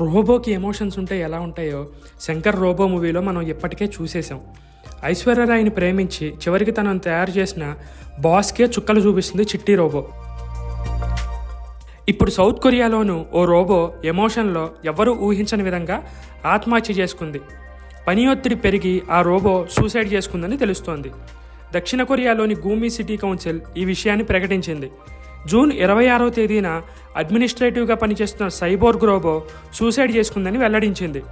రోబోకి emotions ఉంటే ఎలా ఉంటాయో శంకర్ రోబో మూవీలో మనం ఇప్పటికే చూసేసాం ఐశ్వర్యరాయ్ని ప్రేమించి చివరికి తనను తయారు చేసిన బాస్కే చుక్కలు చూపిస్తుంది చిట్టి రోబో. ఇప్పుడు సౌత్ కొరియాలోనూ ఓ రోబో ఎమోషన్లో ఎవరూ ఊహించని విధంగా ఆత్మహత్య చేసుకుంది. పని ఒత్తిడి పెరిగి ఆ రోబో సూసైడ్ చేసుకుందని తెలుస్తోంది. దక్షిణ కొరియాలోని గూమి సిటీ కౌన్సిల్ ఈ విషయాన్ని ప్రకటించింది. జూన్ ఇరవై ఆరో తేదీన అడ్మినిస్ట్రేటివ్గా పనిచేస్తున్న సైబోర్గ్ రోబో సూసైడ్ చేసుకుందని వెల్లడించింది.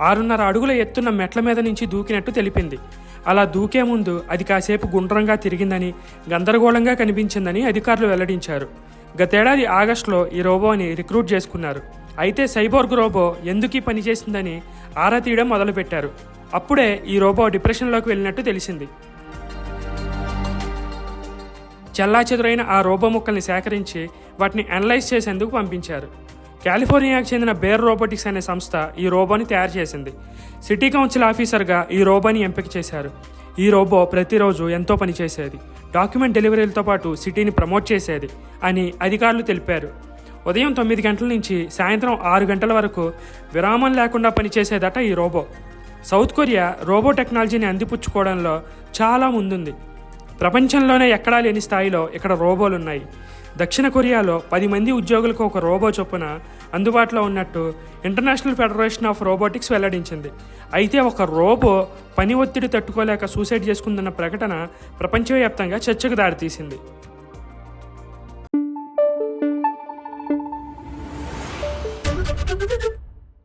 ఆరున్నర అడుగుల ఎత్తున్న మెట్ల మీద నుంచి దూకినట్టు తెలిపింది. అలా దూకే ముందు అది కాసేపు గుండ్రంగా తిరిగిందని గందరగోళంగా కనిపించిందని అధికారులు వెల్లడించారు. గతేడాది ఆగస్టులో ఈ రోబోని రిక్రూట్ చేసుకున్నారు. అయితే సైబోర్గ్ రోబో ఎందుకు ఈ ఆరా తీయడం మొదలుపెట్టారు. అప్పుడే ఈ రోబో డిప్రెషన్లోకి వెళ్ళినట్టు తెలిసింది. చెల్లాచెదురైన ఆ రోబో ముక్కల్ని సేకరించి వాటిని అనలైజ్ చేసేందుకు పంపించారు. కాలిఫోర్నియాకు చెందిన బేర్ రోబోటిక్స్ అనే సంస్థ ఈ రోబోని తయారు చేసింది. సిటీ కౌన్సిల్ ఆఫీసర్గా ఈ రోబోని ఎంపిక చేశారు. ఈ రోబో ప్రతిరోజు ఎంతో పనిచేసేది డాక్యుమెంట్ డెలివరీలతో పాటు సిటీని ప్రమోట్ చేసేది అని అధికారులు తెలిపారు. ఉదయం తొమ్మిది గంటల నుంచి సాయంత్రం ఆరు గంటల వరకు విరామం లేకుండా పనిచేసేదట ఈ రోబో. సౌత్ కొరియా రోబో టెక్నాలజీని అందిపుచ్చుకోవడంలో చాలా ముందుంది. ప్రపంచంలోనే ఎక్కడా లేని స్థాయిలో ఇక్కడ రోబోలు ఉన్నాయి దక్షిణ కొరియాలో పది మంది ఉద్యోగులకు ఒక రోబో చొప్పున అందుబాటులో ఉన్నట్టు ఇంటర్నేషనల్ ఫెడరేషన్ ఆఫ్ రోబోటిక్స్ వెల్లడించింది. అయితే ఒక రోబో పని ఒత్తిడి తట్టుకోలేక సూసైడ్ చేసుకుందన్న ప్రకటన ప్రపంచవ్యాప్తంగా చర్చకు దారితీసింది.